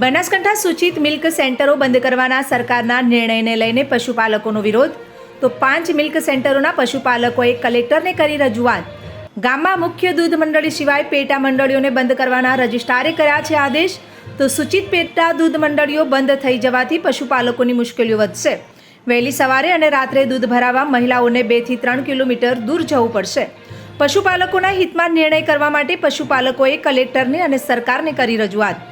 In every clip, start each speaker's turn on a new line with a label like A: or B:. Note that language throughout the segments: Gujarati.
A: બનાસકાંઠા સૂચિત મિલ્ક સેન્ટરો બંધ કરવાના સરકારના નિર્ણયને લઈને પશુપાલકોનો વિરોધ. તો પાંચ મિલ્ક સેન્ટરોના પશુપાલકોએ કલેક્ટરને કરી રજૂઆત. ગામમાં મુખ્ય દૂધ મંડળી સિવાય પેટા મંડળીઓને બંધ કરવાના રજિસ્ટ્રારે કર્યા છે આદેશ. તો સૂચિત પેટા દૂધ મંડળીઓ બંધ થઈ જવાથી પશુપાલકોની મુશ્કેલીઓ વધશે. વહેલી સવારે અને રાત્રે દૂધ ભરાવવા મહિલાઓને બેથી ત્રણ કિલોમીટર દૂર જવું પડશે. પશુપાલકોના હિતમાં નિર્ણય કરવા માટે પશુપાલકોએ કલેક્ટરને અને સરકારને કરી રજૂઆત.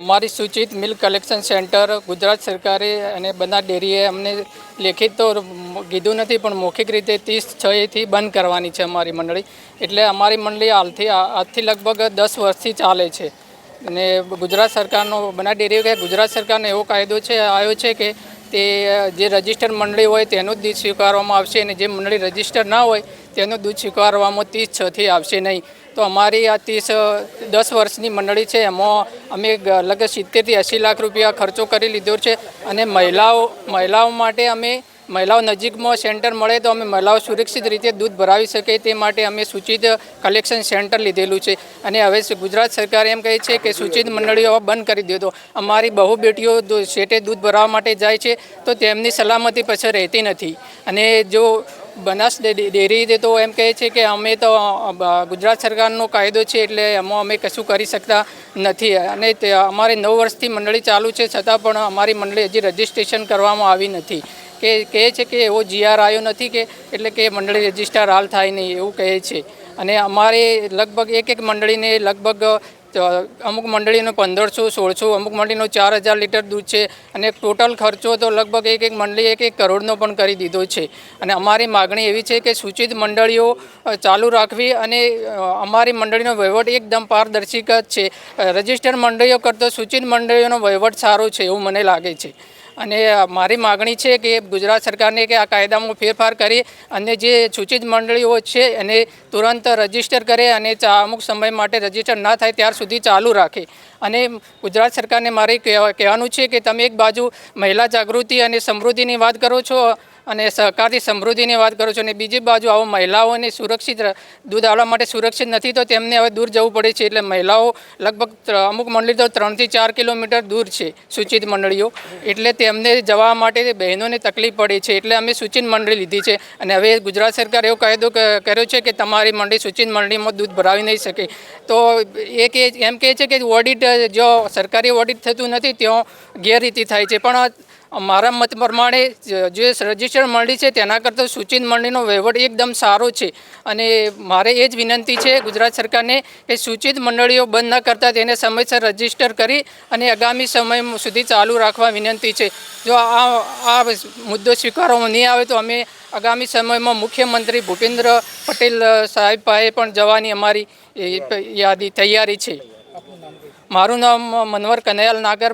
B: અમારી સૂચિત મિલ્ક કલેક્શન સેન્ટર ગુજરાત સરકારે અને બના ડેરીએ અમને લેખિત તો કીધું નથી, પણ મૌખિક રીતે ત્રીસ છથી બંધ કરવાની છે અમારી મંડળી. એટલે અમારી મંડળી હાલથી આજથી લગભગ દસ વર્ષથી ચાલે છે. અને ગુજરાત સરકારનો, બના ડેરી કે ગુજરાત સરકારનો એવો કાયદો છે, આવ્યો છે કે તે, જે રજિસ્ટર મંડળી હોય તેનું જ દૂધ સ્વીકારવામાં આવશે અને જે મંડળી રજિસ્ટર ના હોય તેનું દૂધ સ્વીકારવામાં ત્રીસ છથી આવશે નહીં. તો અમારી આ ત્રીસ દસ વર્ષની મંડળી છે. એમાં અમે લગભગ સિત્તેરથી એંસી લાખ રૂપિયા ખર્ચો કરી લીધો છે અને મહિલાઓ મહિલાઓ માટે અમે, મહિલાઓ નજીકમાં સેન્ટર મળે તો અમે મહિલાઓ સુરક્ષિત રીતે દૂધ ભરાવી શકે તે માટે અમે સૂચિત કલેક્શન સેન્ટર લીધેલું છે. અને હવે ગુજરાત સરકાર એમ કહે છે કે સૂચિત મંડળીઓ બંધ કરી દીધો તો અમારી બહુ બેટીઓ શેઠે દૂધ ભરાવવા માટે જાય છે તો તેમની સલામતી પછી રહેતી નથી. અને જો બનાસ ડેરી તો એમ કહે છે કે અમે તો ગુજરાત સરકારનો કાયદો છે એટલે એમાં અમે કશું કરી શકતા નથી. અને અમારે નવ વર્ષથી મંડળી ચાલુ છે, છતાં પણ અમારી મંડળી હજી રજીસ્ટ્રેશન કરવામાં આવી નથી. કે, કહે છે કે એવો જીઆર આવ્યો નથી કે, એટલે કે મંડળી રજિસ્ટર હાલ થાય નહીં એવું કહે છે. અને અમારે લગભગ એક એક મંડળીને લગભગ અમુક મંડળીનો પંદરસો, સોળસો, અમુક મંડળીનો ચાર હજાર લીટર દૂધ છે અને ટોટલ ખર્ચો તો લગભગ એક એક મંડળી એક એક કરોડનો પણ કરી દીધો છે. અને અમારી માગણી એવી છે કે સૂચિત મંડળીઓ ચાલુ રાખવી અને અમારી મંડળીનો વહીવટ એકદમ પારદર્શિક જ છે. રજિસ્ટર મંડળીઓ કરતાં સૂચિત મંડળીઓનો વહીવટ સારો છે એવું મને લાગે છે. અને મારી માગણી છે કે ગુજરાત સરકારને કે આ કાયદામાં ફેરફાર કરી અને જે સૂચિત મંડળીઓ છે એને તુરંત રજિસ્ટર કરે અને અમુક સમય માટે રજિસ્ટર ના થાય ત્યાર સુધી ચાલુ રાખે. અને ગુજરાત સરકારને મારે કહેવા- કહેવાનું છે કે તમે એક બાજુ મહિલા જાગૃતિ અને સમૃદ્ધિની વાત કરો છો અને સહકારથી સમૃદ્ધિની વાત કરું છું અને બીજી બાજુ આવો મહિલાઓને સુરક્ષિત દૂધ આવવા માટે સુરક્ષિત નથી તો તેમને હવે દૂર જવું પડે છે. એટલે મહિલાઓ લગભગ અમુક મંડળી તો ત્રણથી ચાર કિલોમીટર દૂર છે, સૂચિત મંડળીઓ. એટલે તેમને જવા માટે બહેનોને તકલીફ પડે છે. એટલે અમે સૂચિત મંડળી લીધી છે. અને હવે ગુજરાત સરકાર એવો કાયદો કર્યો છે કે તમારી મંડળી સૂચિત મંડળીમાં દૂધ ભરાવી નહીં શકે. તો એ કે એમ કહે છે કે ઓડિટ જો સરકારી ઓડિટ થતું નથી, ત્યાં ગેરરીતિ થાય છે. પણ મારા મત પ્રમાણે જે રજિસ્ટર મંડળી છે તેના કરતાં સૂચિત મંડળીનો વહીવટ એકદમ સારો છે. અને મારે એ જ વિનંતી છે ગુજરાત સરકારને કે સૂચિત મંડળીઓ બંધ ન કરતા તેને સમયસર રજિસ્ટર કરી અને આગામી સમય સુધી ચાલુ રાખવા વિનંતી છે. જો આ આ મુદ્દો સ્વીકારવામાં નહીં આવે તો અમે આગામી સમયમાં મુખ્યમંત્રી ભૂપેન્દ્ર પટેલ સાહેબ પાસે પણ જવાની અમારી યાદી તૈયારી છે. મારું નામ મનવર કનૈયાલ નાગર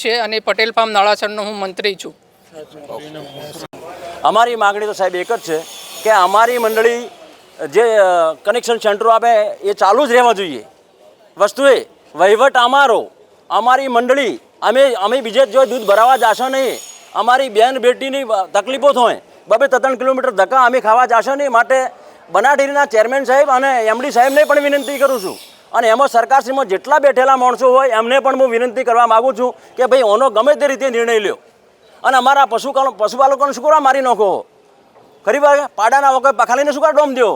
B: છે અને પટેલ ફાર્મ નાળાસરનો હું મંત્રી છું.
C: અમારી માગણી તો સાહેબ એક જ છે કે અમારી મંડળી જે કનેક્શન સેન્ટરો આપે એ ચાલુ જ રહેવા જોઈએ. વસ્તુ એ, વહીવટ અમારો, અમારી મંડળી, અમે અમે બીજે જો દૂધ ભરાવા જાશો નહીં, અમારી બેન બેટીની તકલીફો થાય, બબે ત્રણ કિલોમીટર ધક્કા અમે ખાવા જાશો નહીં માટે બનાડેરીના ચેરમેન સાહેબ અને એમડી સાહેબને પણ વિનંતી કરું છું. અને એમાં સરકારશ્રીમાં જેટલા બેઠેલા માણસો હોય એમને પણ હું વિનંતી કરવા માગું છું કે ભાઈ ઓનો ગમે તે રીતે નિર્ણય લ્યો. અને અમારા પશુ પશુપાલકોને શું કરવા? મારી નાખો ખરી વાર પાડાના વખત પખાલીને શું કરવા? ડોમ દો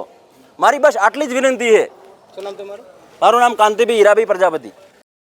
C: મારી બસ આટલી જ વિનંતી છે. મારું નામ કાંતિભાઈ હીરાભાઈ પ્રજાપતિ.